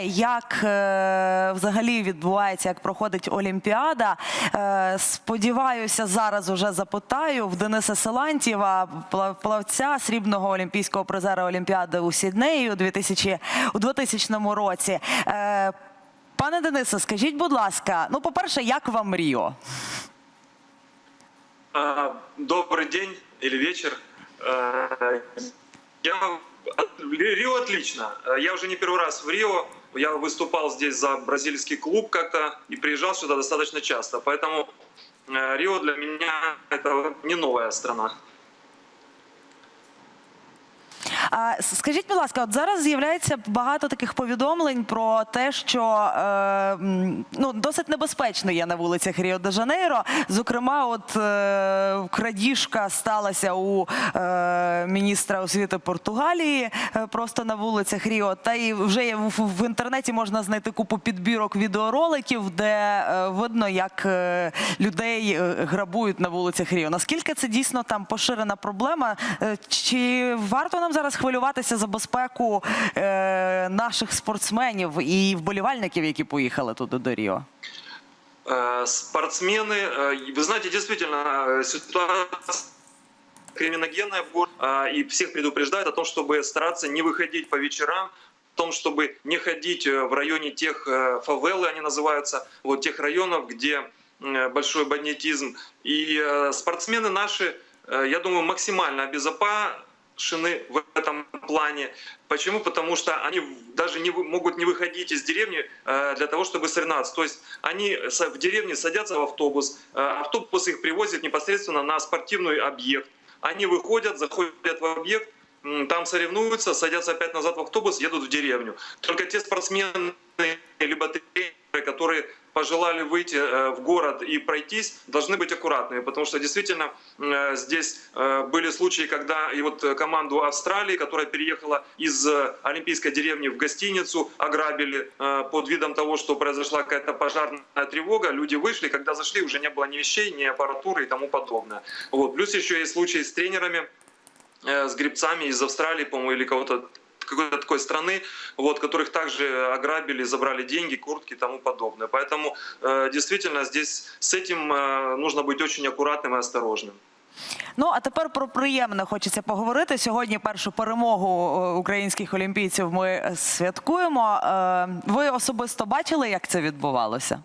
те, як е, взагалі відбувається, як проходить Олімпіада. Е, сподіваюся, зараз уже запитаю в Дениса Силантьєва, плав- плавця срібного олімпійського призера Олімпіади у Сіднеї у 2000, у 2000 році. Е, пане Денисе, скажіть, будь ласка, ну, по-перше, як вам Ріо? А, Добрый день или вечер. Я... Рио отлично. А, Я уже не первый раз в Рио. Я выступал здесь за бразильский клуб как-то и приезжал сюда достаточно часто. Поэтому э, Рио для меня это не новая страна. А скажіть, будь ласка, от зараз з'являється багато таких повідомлень про те, що е, ну досить небезпечно є на вулицях Ріо де Жанейро. Зокрема, от е, крадіжка сталася у е, міністра освіти Португалії е, просто на вулицях Ріо. Та і вже є в, в інтернеті можна знайти купу підбірок відеороликів, де е, видно, як е, людей е, грабують на вулицях Ріо. Наскільки це дійсно там поширена проблема? Е, Чи варто нам зараз хвилюватися за безпеку е, наших спортсменів і вболівальників, які поїхали туди до Ріо? Э, Спортсмены, э, вы знаете, действительно, э, ситуация криминогенная в городе, а, и всех предупреждает о том, чтобы стараться не выходить по вечерам, о том, чтобы не ходить э, в районе тех э, фавелы, они называются, вот тех районов, где э, большой бандитизм. И э, спортсмены наши, э, я думаю, максимально обезопасены В этом плане. Почему? Потому что они даже не могут не выходить из деревни э, для того, чтобы соревноваться. То есть они в деревне садятся в автобус, э, автобус их привозит непосредственно на спортивный объект. Они выходят, заходят в объект, там соревнуются, садятся опять назад в автобус, едут в деревню. Только те спортсмены либо тренеры, которые пожелали выйти э, в город и пройтись, должны быть аккуратными, потому что действительно э, здесь э, были случаи, когда и вот команду Австралии, которая переехала из Олимпийской деревни в гостиницу, ограбили под видом того, что произошла какая-то пожарная тревога, люди вышли, когда зашли, уже не было ни вещей, ни аппаратуры и тому подобное. Вот. Плюс еще есть случаи с тренерами, с гребцами из Австралии, по-моему, или кого-то какой-то такой страны, вот, которых также ограбили, забрали деньги, куртки и тому подобное. Поэтому э, действительно здесь с этим э, нужно быть очень аккуратным и осторожным. Ну а тепер про приємне хочеться поговорити. Сьогодні першу перемогу е, українських олімпійців ми е, святкуємо. Е, Ви особисто бачили, як це відбувалося?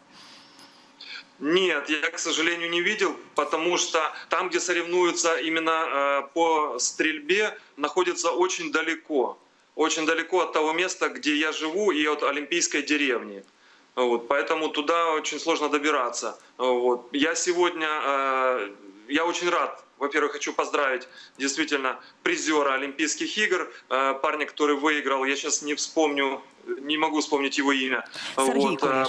Нет, я, к сожалению, не видел, потому что там, где соревнуются именно э, по стрельбе, находится очень далеко. Очень далеко от того места, где я живу, и от Олимпийской деревни. Вот, поэтому туда очень сложно добираться. Вот. Я сегодня, э, я очень рад, во-первых, хочу поздравить действительно призера Олимпийских игр, э, парня, который выиграл, я сейчас не вспомню, не могу вспомнить его имя. Сергій Вот, э,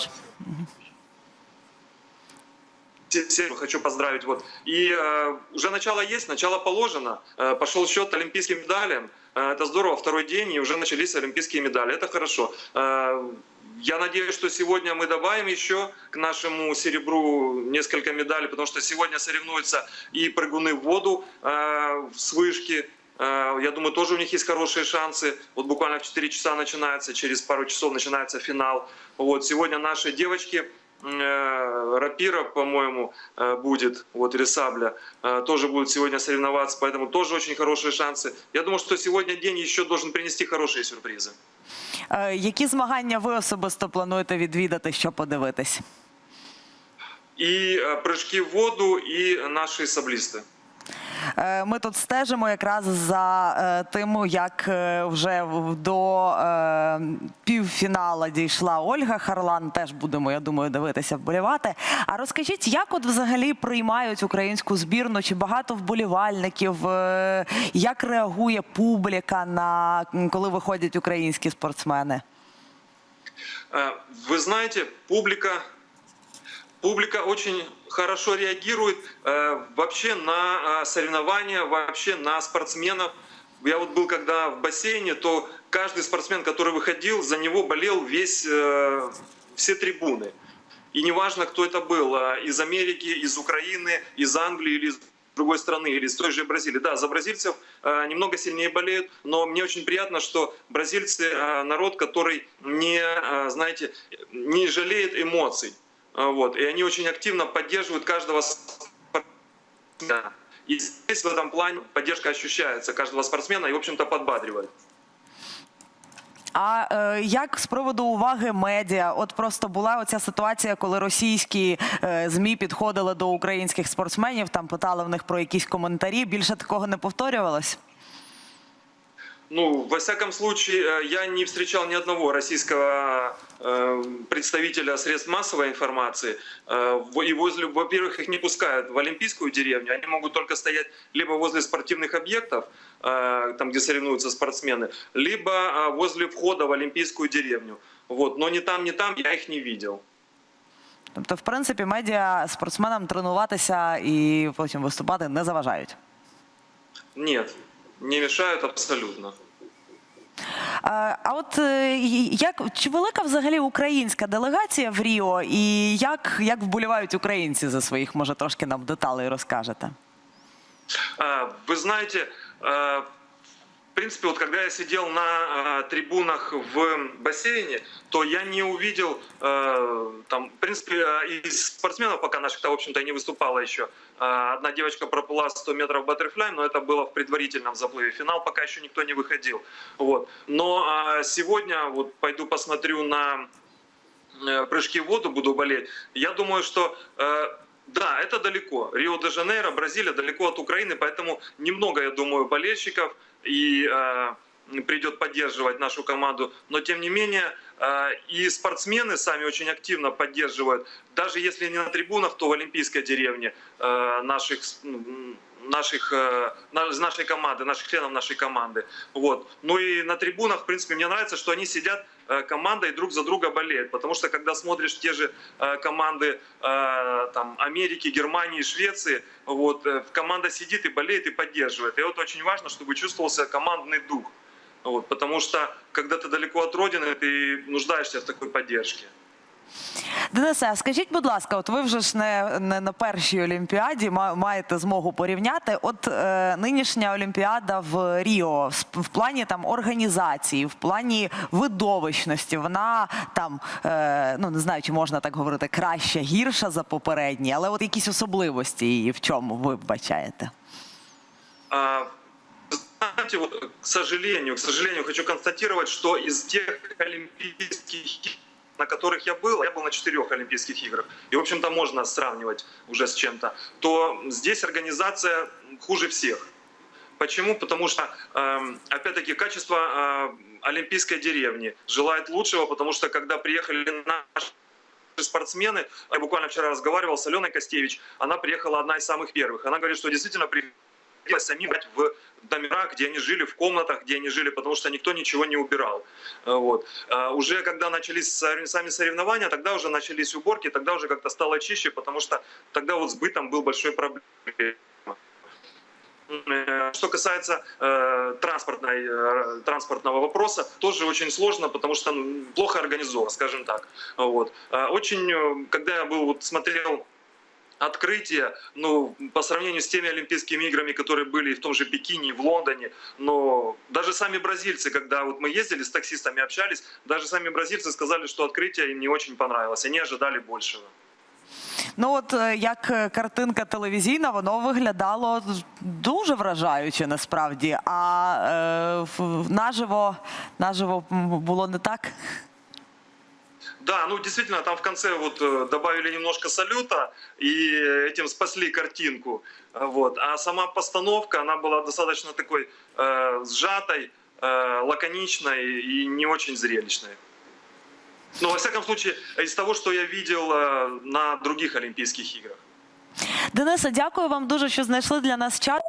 всех хочу поздравить. Вот. И э, уже начало есть, начало положено. Э, пошел счет олимпийским медалям. Э, это здорово, второй день, и уже начались олимпийские медали. Это хорошо. Э, я надеюсь, что сегодня мы добавим еще к нашему серебру несколько медалей, потому что сегодня соревнуются и прыгуны в воду э, с вышки. Э, Я думаю, тоже у них есть хорошие шансы. Вот буквально в 4 часа начинается, через пару часов начинается финал. Вот сегодня наши девочки э, рапира, по-моему, э, будет, вот Ресабля, э, тоже будет сегодня соревноваться, поэтому тоже очень хорошие шансы. Я думаю, что сегодня день еще должен принести хорошие сюрпризы. Е, Які змагання ви особисто плануєте відвідати, що подивитись? И э, прыжки в воду, и наши саблисты. Е, Ми тут стежимо якраз за е, тим, як е, вже до півфінала дійшла Ольга Харлан. Теж будемо, я думаю, дивитися, вболівати. А розкажіть, як от взагалі приймають українську збірну? Чи багато вболівальників? Як реагує публіка на коли виходять українські спортсмени? Вы знаете, публика, публика очень хорошо реагирует э, вообще на э, соревнования, вообще на спортсменов. Я вот был когда в бассейне, то каждый спортсмен, который выходил, за него болел весь, э, все трибуны. И неважно, кто это был, э, из Америки, из Украины, из Англии или из другой страны или с той же Бразилии. Да, за бразильцев немного сильнее болеют, но мне очень приятно, что бразильцы народ, который не, знаете, не жалеет эмоций. Вот, и они очень активно поддерживают каждого спортсмена. И здесь в этом плане поддержка ощущается каждого спортсмена и, в общем-то, подбадривает. А е, як з приводу уваги медіа? От просто була оця ситуація, коли російські е, змі підходили до українських спортсменів, там питали в них про якісь коментарі. Більше такого не повторювалось? Ну, во всяком случае, э, я не встречал ни одного российского э, представителя средств массовой информации. Э, во- И возле, во-первых, их не пускают в Олимпийскую деревню. Они могут только стоять либо возле спортивных объектов, э, там, где соревнуются спортсмены, либо э, возле входа в Олимпийскую деревню. Вот. Но ни там, ни там я их не видел. Тобто, в принципі, медіа спортсменам тренуватися і потім виступати не заважають. Нет, не мешают абсолютно. А от е, як чи велика взагалі українська делегація в Ріо, і як, як вболівають українці за своїх? Може, трошки нам деталей розкажете? А, знаєте, принципе, вот когда я сидел на а, трибунах в бассейне, то я не увидел, а, там, в принципе, а, из спортсменов пока наших-то, в общем-то, не выступала еще. А, Одна девочка проплыла 100 метров баттерфляй, но это было в предварительном заплыве. Финал пока еще никто не выходил. Вот. Но а, сегодня вот пойду посмотрю на э, прыжки в воду буду болеть. Я думаю, что э, да, это далеко. Рио-де-Жанейро, Бразилия далеко от Украины, поэтому немного, я думаю, болельщиков и э, придет поддерживать нашу команду. Но тем не менее э, и спортсмены сами очень активно поддерживают. Даже если не на трибунах, то в Олимпийской деревне э, наших наших, нашей команды, наших членов нашей команды. Вот. Ну и на трибунах, в принципе, мне нравится, что они сидят командой друг за друга болеют. Потому что когда смотришь те же э, команды э, там, Америки, Германии, Швеции, вот, э, команда сидит и болеет и поддерживает. И вот очень важно, чтобы чувствовался командный дух. Вот, потому что когда ты далеко от родины, ты нуждаешься в такой поддержке. Денисе, скажіть, будь ласка, от ви вже ж не, не на першій олімпіаді маєте змогу порівняти. От е, нинішня олімпіада в Ріо в, плані там організації, в плані видовищності, вона там е, ну не знаю, чи можна так говорити, краща, гірша за попередні, але от якісь особливості її в чому ви бачаєте? А, Знаете, вот, к сожалению, к сожалению, хочу констатировать, что из тех олимпийских на которых я был, я был на четырех Олимпийских играх, и, в общем-то, можно сравнивать уже с чем-то, то здесь организация хуже всех. Почему? Потому что, эм, опять-таки, качество э, Олимпийской деревни желает лучшего, потому что, когда приехали наши спортсмены, я буквально вчера разговаривал с Аленой Костевич, она приехала одна из самых первых. Она говорит, что действительно приходилось самим брать в номера, где они жили, в комнатах, где они жили, потому что никто ничего не убирал. Э, Вот. А Уже когда начались сами соревнования, тогда уже начались уборки, тогда уже как-то стало чище, потому что тогда вот с бытом был большой проблем. Что касается э, транспортной, э, транспортного вопроса, тоже очень сложно, потому что плохо организовано, скажем так. Вот. Э, Очень, э, когда я был, вот, смотрел открытие, ну, по сравнению с теми Олимпийскими играми, которые были и в том же Пекине, и в Лондоне, но даже сами бразильцы, когда вот мы ездили с таксистами, общались, даже сами бразильцы сказали, что открытие им не очень понравилось, они ожидали большего. Ну от е, як е, картинка телевізійна, воно виглядало дуже вражаюче насправді. А е, в- наживо, наживо м, було не так. Да, ну действительно, там в конце вот э, добавили немножко салюта и этим спасли картинку. Э, Вот. А сама постановка, она была достаточно такой э, сжатой, э, лаконичной и не очень зрелищной. Но, во всяком случае, из того, что я видел э, на других Олимпийских играх. Денисе, дякую вам дуже, що знайшли для нас час.